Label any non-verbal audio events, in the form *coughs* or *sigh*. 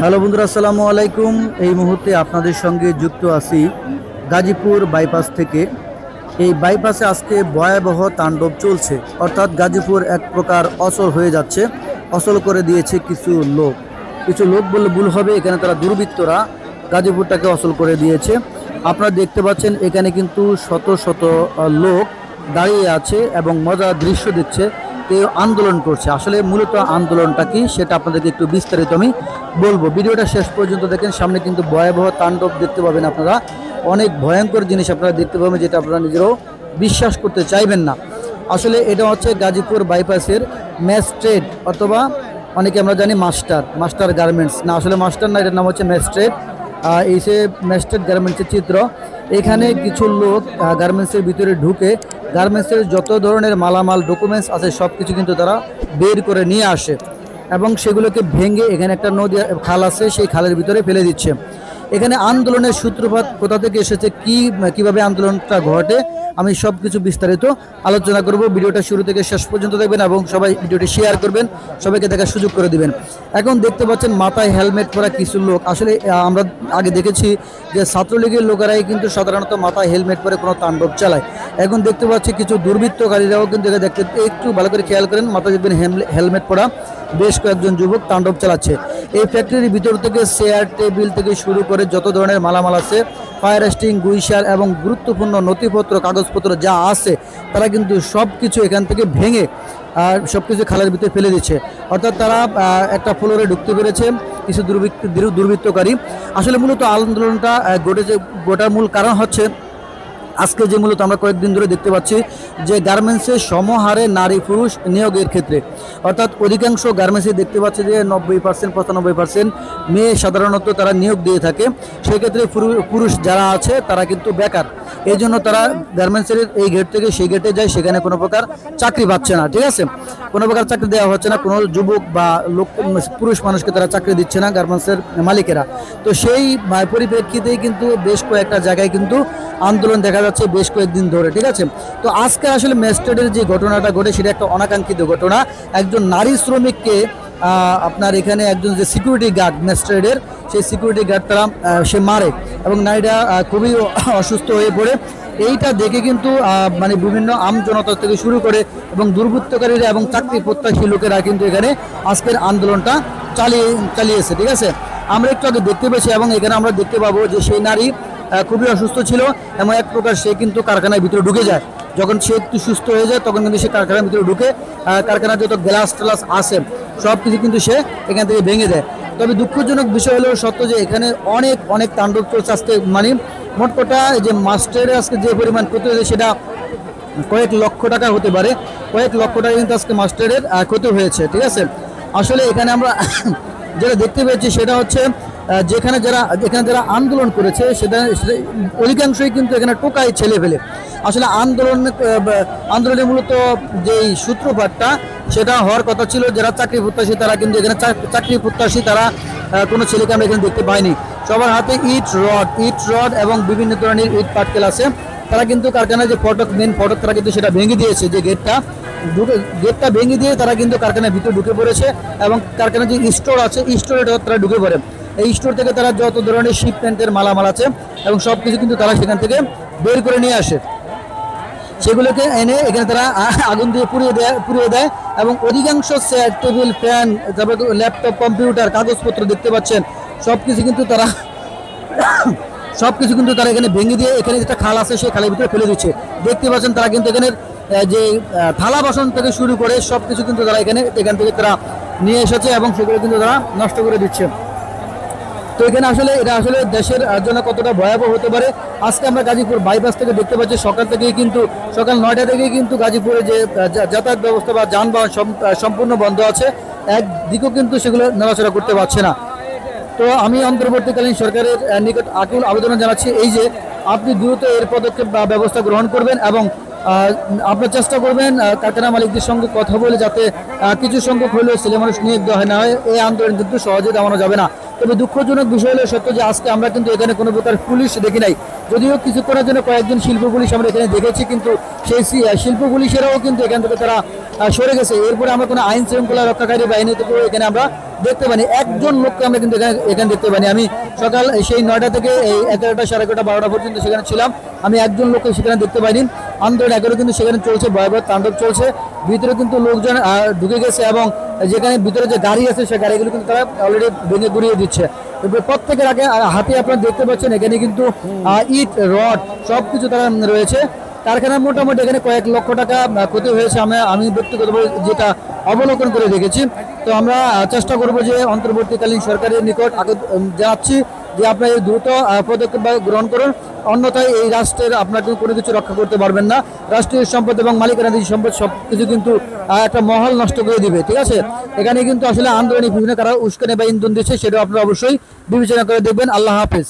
Hello বন্ধুরা, আসসালামু আলাইকুম। এই মুহূর্তে আপনাদের সঙ্গে যুক্ত আছি গাজীপুর বাইপাস থেকে। এই বাইপাসে আজকে ভয়াবহ তাণ্ডব চলছে। অর্থাৎ গাজীপুর এক প্রকার অচল হয়ে যাচ্ছে। অচল করে দিয়েছে কিছু লোক। কিছু লোক বললে ভুল হবে, এখানে তারা দুর্বৃত্তরা গাজীপুরটাকে অচল করে দিয়েছে। আপনারা দেখতে পাচ্ছেন, এখানে কিন্তু শত শত লোক দাঁড়িয়ে আছে এবং মজার দৃশ্য দেখছে। আন্দোলন করছে? আসলে মূলত আন্দোলনটা কি? সেটা আপনাদেরকে একটু বিস্তারিত আমি বলব। ভিডিওটা শেষ পর্যন্ত দেখেন সামনে কিন্তু ভয়াবহ তাণ্ডব দেখতে পাবেন আপনারা। অনেক ভয়ঙ্কর জিনিস আপনারা দেখতে পাবেন যেটা আপনারা নিজেরাও বিশ্বাস করতে চাইবেন না। আসলে এটা হচ্ছে গাজীপুর বাইপাসের ম্যাস্ট্রেড অথবা অনেকে আমরা জানি মাস্টার মাস্টার গার্মেন্টস। না আসলে মাস্টার না এটার নাম হচ্ছে ম্যাস্ট্রেড আহ, এই সে ম্যাস্টেড গার্মেন্টসের চিত্র এখানে কিছু লোক গার্মেন্টসের ভিতরে ঢুকে গার্মেন্টসের যত ধরনের মালামাল ডকুমেন্টস আছে সব কিছু কিন্তু তারা বের করে নিয়ে আসে এবং সেগুলোকে ভেঙে এখানে একটা নদী খাল আছে, সেই খালের ভিতরে ফেলে দিচ্ছে। এখানে আন্দোলনের সূত্রপাত কোথা থেকে এসেছে, কি, কীভাবে আন্দোলনটা ঘটে, আমি সব কিছু বিস্তারিত আলোচনা করব। ভিডিওটা শুরু থেকে শেষ পর্যন্ত দেখবেন এবং সবাই ভিডিওটি শেয়ার করবেন, সবাইকে দেখার সুযোগ করে দিবেন। এখন দেখতে পাচ্ছেন মাথায় হেলমেট পরা কিছু লোক। আসলে আমরা আগে দেখেছি যে ছাত্রলীগের লোকেরাই কিন্তু সাধারণত মাথায় হেলমেট পরে কোনো তাণ্ডব চালায়। এখন দেখতে পাচ্ছি কিছু দুর্বৃত্তকারীরাও কিন্তু এখানে দেখতে একটু ভালো করে খেয়াল করেন মাথায় দেখবেন হেলমেট পরা বেশ কয়েকজন যুবক তাণ্ডব চালাচ্ছে। এই ফ্যাক্টরির ভিতর থেকে চেয়ার টেবিল থেকে শুরু করে যত ধরনের মালামাল আছে ফায়ার স্টিং গুইসার এবং গুরুত্বপূর্ণ নথিপত্র, কাগজপত্র যা আছে, তারা কিন্তু সব কিছু এখান থেকে ভেঙে, আর সব কিছু খালের ভিতরে ফেলে দিচ্ছে। অর্থাৎ তারা একটা ফ্লোরে ঢুকতে পেরেছে কিছু দুর্বৃত্ত দুর্বৃত্তকারী। আসলে মূলত আন্দোলনটা ঘটেছে গোটার মূল কারণ হচ্ছে আজকে যে মূলত আমরা কয়েকদিন ধরে দেখতে পাচ্ছি যে গার্মেন্টসে সমহারে নারী পুরুষ নিয়োগের ক্ষেত্রে। অর্থাৎ অধিকাংশ গার্মেন্টসে দেখতে পাচ্ছি যে নব্বই পার্সেন্ট পঁচানব্বই পার্সেন্ট মেয়ে সাধারণত তারা নিয়োগ দিয়ে থাকে। সেক্ষেত্রে পুরু- পুরুষ যারা আছে তারা কিন্তু বেকার। এই জন্য তারা গার্মেন্টসের এই গেট থেকে সেই গেটে যায়, সেখানে কোনো প্রকার চাকরি পাচ্ছে না, ঠিক আছে? কোনো প্রকার চাকরি দেওয়া হচ্ছে না, কোনো যুবক বা লোক, পুরুষ মানুষকে তারা চাকরি দিচ্ছে না, গার্মেন্টসের মালিকেরা। তো সেই পরিপ্রেক্ষিতেই কিন্তু বেশ কয়েকটা জায়গায় কিন্তু আন্দোলন দেখা যাচ্ছে বেশ কয়েকদিন ধরে, ঠিক আছে? তো আজকে আসলে ম্যাজিস্ট্রেটের যে ঘটনাটা ঘটে সেটা একটা অনাকাঙ্ক্ষিত ঘটনা। একজন নারী শ্রমিককে আপনার এখানে একজন যে সিকিউরিটি গার্ড ম্যাজিস্ট্রেটের, সেই সিকিউরিটি গার্ড তারা সে মারে এবং নারীরা খুবই অসুস্থ হয়ে পড়ে। এইটা দেখে কিন্তু মানে বিভিন্ন আম জনতা থেকে শুরু করে এবং দুর্বৃত্তকারীরা এবং চাকরি প্রত্যাশী লোকেরা কিন্তু এখানে আজকের আন্দোলনটা চালিয়ে চালিয়েছে ঠিক আছে? আমরা একটু আগে দেখতে পেয়েছি এবং এখানে আমরা দেখতে পাবো যে সেই নারী খুবই অসুস্থ ছিল এবং এক প্রকার সে কিন্তু কারখানার ভিতরে ঢুকে যায়। যখন সে একটু সুস্থ হয়ে যায়, তখন কিন্তু সে কারখানার ভিতরে ঢুকে কারখানার যত গ্লাস ট্লাস আসে সব কিছু কিন্তু সে এখান থেকে ভেঙে দেয়। তবে দুঃখজনক বিষয় হলো সত্য যে এখানে অনেক অনেক তাণ্ডব চলছে আজকে মানে মোট কথা যে মাস্টারের আজকে যে পরিমাণ ক্ষতি হয়েছে সেটা কয়েক লক্ষ টাকা হতে পারে। কয়েক লক্ষ টাকা কিন্তু আজকে মাস্টারের ক্ষতি হয়েছে, ঠিক আছে? আসলে এখানে আমরা *coughs* যেটা দেখতে পেয়েছি সেটা হচ্ছে যেখানে যারা যেখানে যারা আন্দোলন করেছে, সেটা অধিকাংশই কিন্তু এখানে টোকাই ছেলে ফেলে। আসলে আন্দোলন আন্দোলনের মূলত যেই সূত্রপাতটা, সেটা হওয়ার কথা ছিল, যারা চাকরি প্রত্যাশী, তারা কিন্তু এখানে চাকরি প্রত্যাশী, তারা কোনো ছেলেকে আমরা এখানে দেখতে পাইনি। সবার হাতে ইট রড ইট রড এবং বিভিন্ন ধরনের ইট পাটকেল আছে। তারা কিন্তু কারখানার যে ফটক মেন ফটক, তারা কিন্তু সেটা ভেঙে দিয়েছে যে গেটটা ঢুকে গেটটা ভেঙে দিয়ে তারা কিন্তু কারখানার ভিতরে ঢুকে পড়েছে এবং কারখানার যে স্টোর আছে স্টোরে তারা ঢুকে পড়ে। এই স্টোর থেকে তারা যত ধরনের শিপমেন্টের মালামাল আছে এবং সব কিছু কিন্তু তারা সেখান থেকে বের করে নিয়ে আসে। সেগুলোকে এনে এখানে তারা আগুন দিয়ে পুড়িয়ে দেয় পুড়িয়ে দেয় এবং অধিকাংশ চেয়ার টেবিল ফ্যান তারপরে ল্যাপটপ কম্পিউটার কাগজপত্র দেখতে পাচ্ছেন। সব কিছু কিন্তু তারা সব কিছু কিন্তু তারা এখানে ভেঙে দিয়ে এখানে যেটা খাল আছে সেই খালের ভিতরে ফেলে দিচ্ছে। দেখতে পাচ্ছেন তারা কিন্তু এখানে যে থালা বাসন থেকে শুরু করে সব কিছু কিন্তু তারা এখানে এখান থেকে তারা নিয়ে এসেছে এবং সেগুলো কিন্তু তারা নষ্ট করে দিচ্ছে। তো এখানে আসলে, এটা আসলে দেশের জন্য কতটা ভয়াবহ হতে পারে? আজকে আমরা গাজীপুর বাইপাস থেকে দেখতে পাচ্ছি, সকাল থেকেই কিন্তু, সকাল নয়টা থেকেই কিন্তু গাজীপুরে যে যাতায়াত ব্যবস্থা বা যানবাহন সম্পূর্ণ বন্ধ আছে। একদিকেও কিন্তু সেগুলো নড়াচড়া করতে পারছে না। তো আমি অন্তর্বর্তীকালীন সরকারের নিকট আকুল আবেদন জানাচ্ছি এই যে আপনি দ্রুত এর পদক্ষেপ বা ব্যবস্থা গ্রহণ করবেন এবং আপনার চেষ্টা করবেন কারখানা মালিকদের সঙ্গে কথা বলে যাতে কিছু সংখ্যক হলেও ছেলে মানুষ নিয়োগ দেওয়া না হয় এই আন্দোলন কিন্তু সহজে দামানো যাবে না। তবে দুঃখজনক বিষয় হলো সত্য যে আজকে আমরা কিন্তু এখানে কোনো প্রকার পুলিশ দেখি নাই। যদিও কিছুক্ষণের জন্য কয়েকজন শিল্প পুলিশ আমরা এখানে দেখেছি, কিন্তু সেই শিল্প পুলিশেরাও কিন্তু এখান থেকে তারা সরে গেছে। এরপরে আমরা কোনো আইন শৃঙ্খলা রক্ষাকারী বাহিনী থেকে এখানে আমরা দেখতে পানি একজন লোককে আমরা কিন্তু এখানে এখানে দেখতে পানি আমি সকাল সেই নয়টা থেকে এই এগারোটা, সাড়ে এগারোটা, বারোটা পর্যন্ত সেখানে ছিলাম। আমি একজন লোককে সেখানে দেখতে পাইনি। আন্দোলন এগারো কিন্তু সেখানে চলছে, ভয়াবহ তাণ্ডব চলছে। ভিতরে কিন্তু লোকজন ঢুকে গেছে এবং যেখানে ভিতরে যে গাড়ি আছে সেই গাড়িগুলো কিন্তু তারা অলরেডি ভেঙে গুড়িয়ে দিচ্ছে। প্রত্যেকের আগে হাতে আপনারা দেখতে পাচ্ছেন, এখানে কিন্তু ইট, রড সব কিছু তারা রয়েছে। কারখানার মোটামুটি এখানে কয়েক লক্ষ টাকা ক্ষতি হয়েছে। আমি আমি ব্যক্তিগতভাবে যেটা অবলোকন করে দেখেছি তো আমরা চেষ্টা করব যে অন্তর্বর্তীকালীন সরকারের নিকট জানাচ্ছি যে আপনারা এই দ্রুত পদক্ষেপ গ্রহণ করুন। অন্যথায় এই রাষ্ট্রের আপনার কিন্তু কোনো কিছু রক্ষা করতে পারবেন না। রাষ্ট্রীয় সম্পদ এবং মালিকানাধীন সম্পদ সব কিছু কিন্তু একটা মহল নষ্ট করে দিবে, ঠিক আছে? এখানে কিন্তু আসলে আন্দোলনে বিভিন্ন কারা উস্কানি বা ইন্ধন দিচ্ছে, সেটাও আপনারা অবশ্যই বিবেচনা করে দেখবেন। আল্লাহ হাফেজ।